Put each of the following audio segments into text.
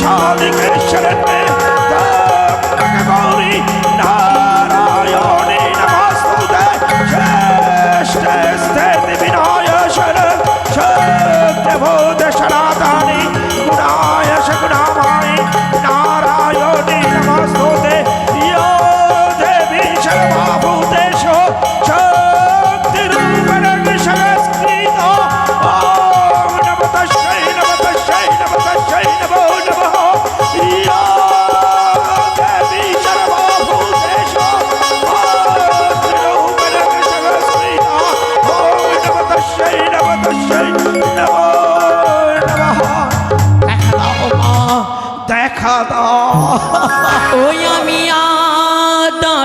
शादी के शरण में गौरी ना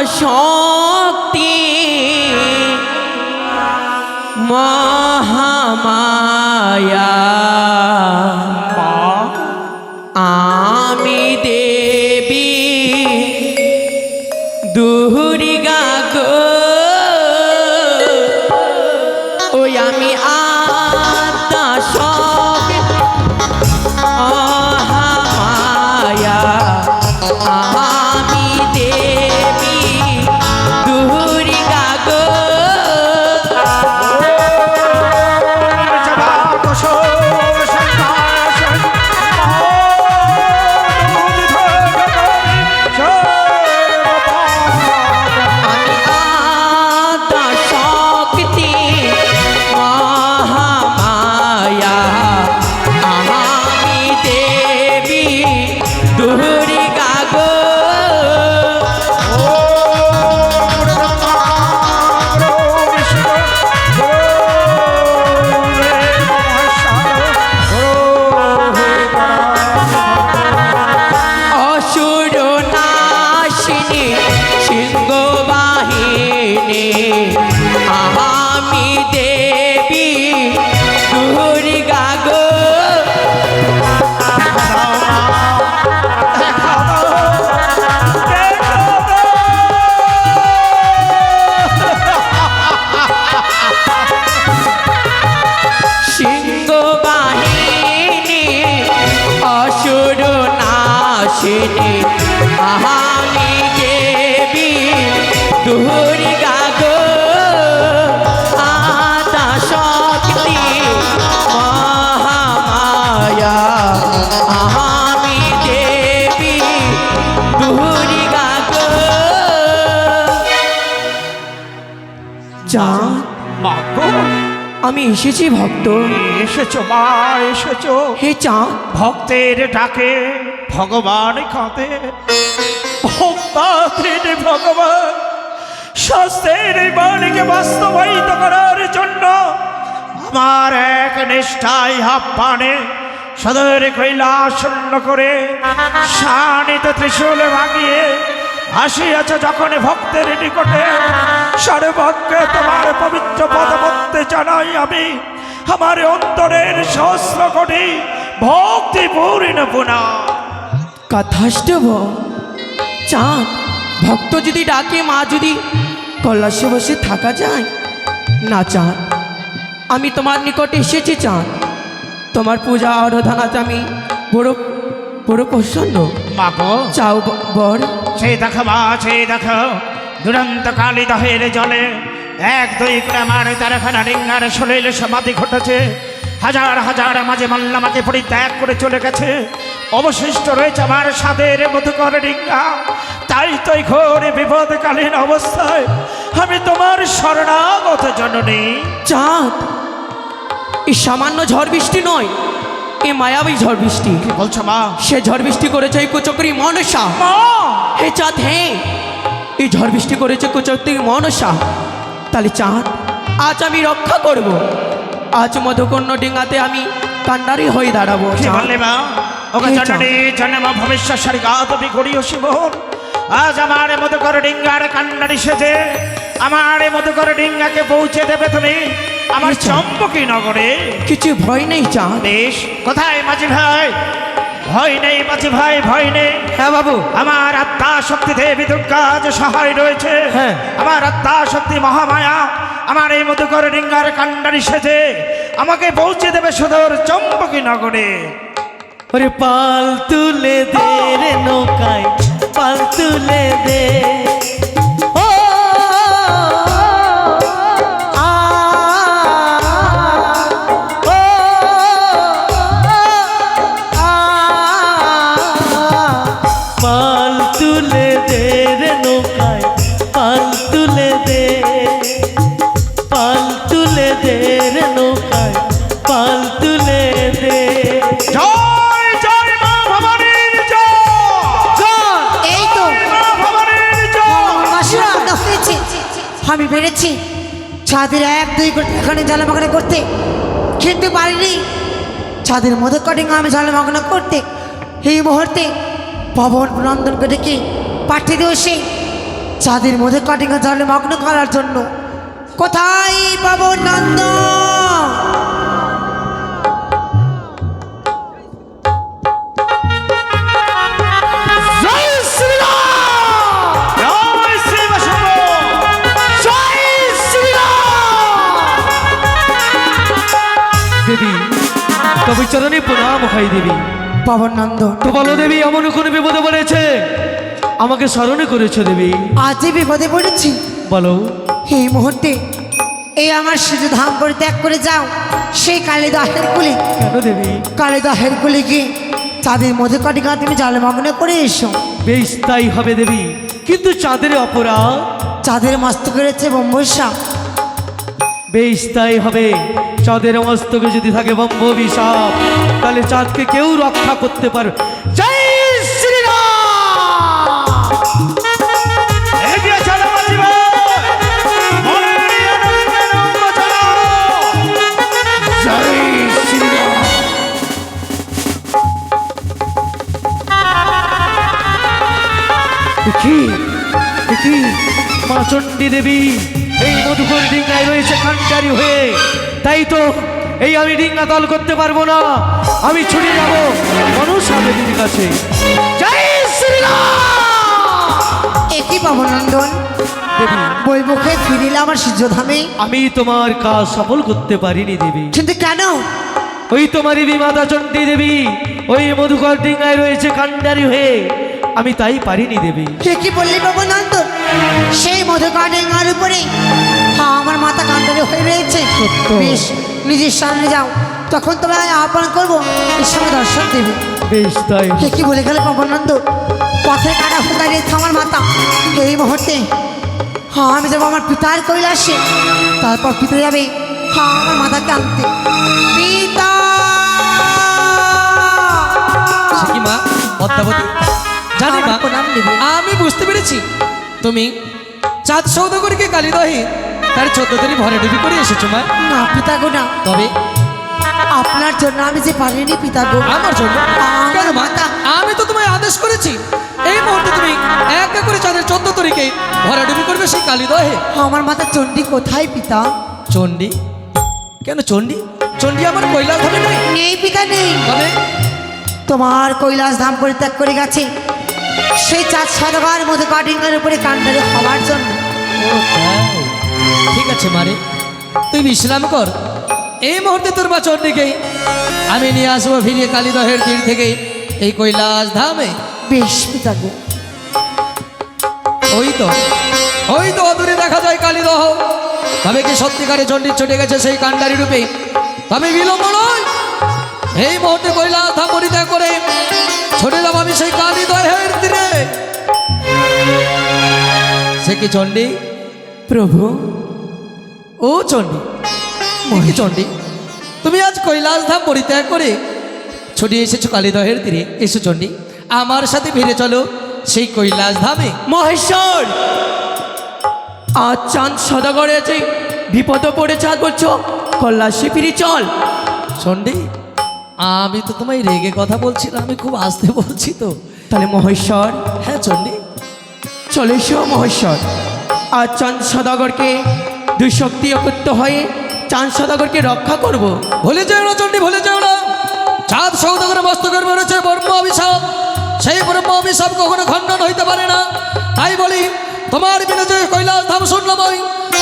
穷 আমি এসেছি ভক্ত। এসেছ মা এসেছ। হে চাঁদ ভক্তের ডাকে ভগবান কাঁদে। ভগবান, শাস্ত্রের এই বাণীকে বাস্তবায়িত করার জন্য আমার এক নিষ্ঠায় আহ্বানে সদর কৈলাসন্ন করে শানিত ত্রিশূল ভাঙিয়ে আসিয়াছ যখন ভক্তের নিকটে। সর্বজ্ঞে তোমার পবিত্র পদপত্তে জানাই আমি আমার অন্তরের সহস্র কোটি ভক্তি পূর্ণ পুনা কথাষ্টব। চাঁদ ভক্ত যদি ডাকে মা যদি কল্লাসে বসে থাকা যায় না চাঁদ আমি তোমার নিকটে এসেছি চাঁদ। তোমার পূজা আরাধনাতে আমি বড় বড় প্রসন্ন। মাগো চাও বর। সেই দেখো মা সেই দেখো। দুরন্ত কালী দহের জলে এক দুই করে আমার তেরোখানা রিঙ্গার সলিল সমাধি ঘটেছে। হাজার হাজার মাঝে মাল্লা মাঝে পরিত্যাগ করে চলে গেছে। অবশিষ্ট রয়েছে আমার সাদের মধুকর রিঙ্গা তাই তো ঘোর বিপদকালীন অবস্থায় আমি তোমার শরণাগত জননী। চাঁদ এই সামান্য ঝড় বৃষ্টি নয় এ মায়াবী ঝড় বৃষ্টি। কি বলছো মা? সে ঝড় বৃষ্টি করেছে এই কুচকরি মনসা। হে চাঁদ হে এই ঝড় বৃষ্টি করেছে কুচকরি মনসা। তাহলে চাঁদ আজ আমি রক্ষা করব। আজ মধুকর্ণ ডিঙাতে আমি কান্ডারি হয়ে দাঁড়াবো মা? ওকে জননী জন্ম ভবিষ্যৎ সারিগাত বিকরিও শিবন আজ আমার মধুকর ডিঙ্গার কান্নারি সেজে আমার মধুকর ডিঙ্গাকে পৌঁছে দেবে তুমি আমার চম্পকী নগরে। কিছু ভয় নেই চাঁদ বেশ কোথায় মাঝি ভাই? ভয় নেই মাঝি ভাই ভয় নেই। হ্যাঁ বাবু। আমার আত্মা শক্তি দেবী দুর্গা যে সহায় রয়েছে। হ্যাঁ। আমার আত্মা শক্তি মহামায়া আমার এই মধুকর ডিঙ্গার কান্ডারি সেজে আমাকে পৌঁছে দেবে সুদূর চম্পকী নগরে। ওরে পাল তুলে দে রে নৌকায় পাল তুলে দে। ও পাল পেরেছি ছাদের এক, দুই করে এখানে জলমগ্ন করতে। খেতে পারিনি। ছাদের মধ্যে কটিং আমি জলমগ্ন করতে। এই মুহূর্তে পবন নন্দনকে ডেকে পাঠিয়ে দিও সে। ছাদের মধ্যে কটিং জলমগ্ন করার জন্য। কোথায় পবন নন্দন? তবে চরণে প্রণাম হয় দেবী। পবন নন্দন তো বলো দেবী এমন কোন বিপদে পড়েছে? আমাকে স্মরণে করেছ দেবী। আজ বিপদে পড়েছি বলো। এই মুহূর্তে এই আমার শুধু ধাম পরিত্যাগ করে যাও। সেই কালিদাহের কুলি। কেন দেবী? কালিদাহের কুলি গিয়ে চাঁদের মধ্যে কটিকা তুমি জালে জলমগ্ন করে এসো। বেশ তাই হবে দেবী। কিন্তু চাঁদের অপরাধ? চাঁদের মস্ত করেছে বম্বসা বেশ, তাই হবে। চাঁদের মস্তকে যদি থাকে বম্ব বিষাপ তাহলে চাঁদকে কেউ রক্ষা করতে পারবে জয় চণ্ডী দেবী এই মধুকর ডিঙ্গায় রয়েছে কান্ডারি হয়ে। তাই তো এই আমি ডিঙ্গা দল করতে পারব না। আমি ছুটে যাব মানুষ দেবীর কাছে। জয় একই পবনন্দন দেবী। বৈমুখে ফিরিলে আমার সূর্যধামে। আমি তোমার কাজ সফল করতে পারিনি দেবী। কিন্তু কেন? ওই তোমারই বিমাতা চণ্ডী দেবী। ওই মধুকর ডিঙ্গায় রয়েছে কান্ডারি হয়ে। আমি তাই পারিনি দেবী। কে কি বললি পবনন্দন সেই মধুকাটেঙ্গার উপরে? হ্যাঁ আমার মাথা কান্ডারে হয়ে রয়েছে। বেশ নিজের সামনে যাও। তখন তোমায় আহ্বান করব এর সঙ্গে দর্শন দেবে। বেশ তাই কে কি বলে গেল পবনন্দ পথে কাটা দাঁড়িয়েছে আমার মাতা। এই মুহূর্তে হ্যাঁ আমি যাব আমার পিতার কৈলাসে। তারপর পিতা যাবে হ্যাঁ আমার মাতাকে আনতে। পিতা! সে মা? পদ্মাবতী? জানি মা আমি বুঝতে পেরেছি। তুমি চাঁদ সৌদাগরীকে কালিদহে তার চোদ্দ দিনই ভরে ডুবি করে এসেছ মা। না পিতা গো না। তবে? আপনার জন্য আমি যে পারিনি পিতা গো আমার জন্য? কেন মা? আমি তো তোমায় আদেশ করেছি। এই মুহূর্তে তুমি এক এক করে চাঁদের চোদ্দ তরিকে ভরা ডুবি করবে সেই কালিদহে আমার মাতা চণ্ডী কোথায় পিতা? চণ্ডী? কেন চণ্ডী? চণ্ডী আমার কৈলাস ধামে নয়। নেই পিতা নেই। তবে? তোমার কৈলাস ধাম পরিত্যাগ করে গেছে। সেই চাঁদ সদবার মধ্যে কাটিংয়ের উপরে কান্ডারে হওয়ার জন্য। ঠিক আছে মারে। তুই বিশ্রাম কর। এই মুহূর্তে তোর মা চণ্ডীকেই আমি নিয়ে আসব ফিরিয়ে কালীদহের তীর থেকে এই কৈলাস ধামে। বেশ পিতা গো। ওই তো ওই তো অদূরে দেখা যায় কালীদহ তবে কি সত্যিকারে চণ্ডী ছুটে গেছে সেই কাণ্ডারি রূপে? তবে বিলম্ব নয়। এই মুহূর্তে কৈলাস ধাম পরিত্যাগ করে ছুটে যাব আমি সেই কালীদহের তীরে। সে কি চণ্ডী? প্রভু। ও চণ্ডী কি চণ্ডী? তুমি আজ কৈলাস ধাম পরিত্যাগ করে ছুটে এসেছ কালীদহের তীরে। এসো চণ্ডী আমার সাথে ফিরে চলো সেই কৈলাস ধামে। মহেশ্বর! আজ চাঁদ সদাগরে আছে বিপদ পড়ে চাঁদ বলছো কল্যাশে ফিরি চল। চণ্ডী আমি তো তোমায় রেগে কথা বলছি না আমি খুব আস্তে বলছি তো। তাহলে মহেশ্বর হ্যাঁ চণ্ডী চলে এসো মহেশ্বর। আর চাঁদ সদাগরকে দুই শক্তি একত্র হয়ে চাঁদ সদাগরকে রক্ষা করব। ভুলে যেও না চণ্ডী ভুলে যেও না। চাঁদ সৌদাগরের মস্তকের রয়েছে ব্রহ্ম অভিশাপ। সেই ব্রহ্ম অভিশাপ কখনো খণ্ডন হইতে পারে না। তাই বলি তোমার বিনা যে কৈলাস ধাম শুনলাম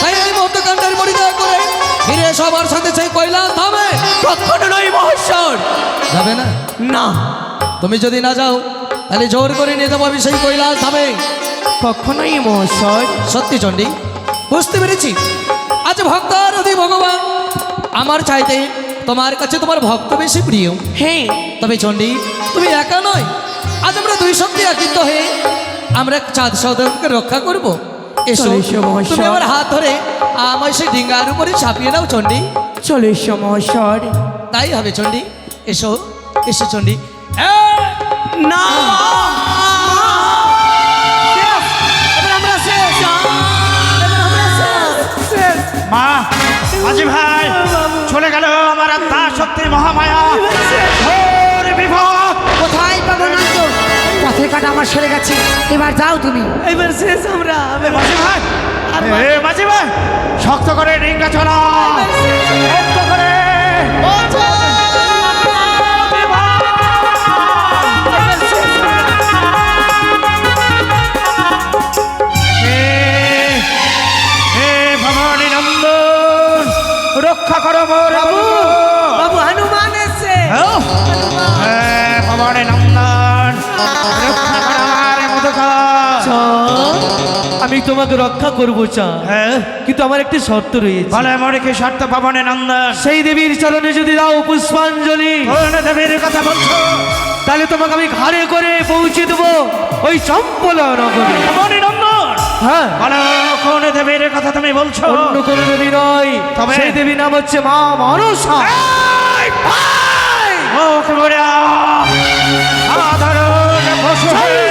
তাই এই মুহূর্তে কান্ডারি পরিত্যাগ করে ফিরে সবার সাথে সেই কৈলাস ধামে। কখনো নয় মহেশ্বর। যাবে না? না। তুমি যদি না যাও তাহলে জোর করে নিয়ে যাব আমি সেই কৈলাস ধামে। কখনোই মহেশ্বর। সত্যি চণ্ডী বুঝতে পেরেছি? আজ ভক্তার অধি ভগবান আমার চাইতে তোমার কাছে তোমার ভক্ত বেশি প্রিয়। হ্যাঁ। তবে চণ্ডী তুমি একা নয়। আজ আমরা দুই শক্তি একিত হয়ে আমরা চাঁদ সৌদকে রক্ষা করব। এসো। মহাশয়। তুমি আমার হাত ধরে আমার সেই ডিঙ্গার উপরে চাপিয়ে নাও চণ্ডী। চলে এসো মহেশ্বর তাই হবে চণ্ডী। এসো এসো চণ্ডী। না। মা মাঝি ভাই চলে গেল আমার আত্মা শক্তি মহামায়া। কাটা আমার সরে গেছে। এবার যাও তুমি। এবার শেষ আমরা। মাঝে ভাই শক্ত করে রিংটা চলা রক্ষা করো আমার মধুকর আমি তোমাকে রক্ষা করব চা হ্যাঁ। কিন্তু আমার একটি শর্ত রয়েছে। বলে মরে কি শর্ত ভবানী নন্দন? সেই দেবীর চরণে যদি দাও পুষ্পাঞ্জলি। দেবীর কথা বলছো? তাহলে তোমাকে আমি ঘরে করে পৌঁছে দেবো ওই চম্পল নগরে। নন্দন? হ্যাঁ। বলো কোন দেবীর কথা তুমি বলছো? অন্য কোনো দেবী নয়। তবে? সেই দেবী নাম হচ্ছে মা মনসা। কুমড়া Clap your hands.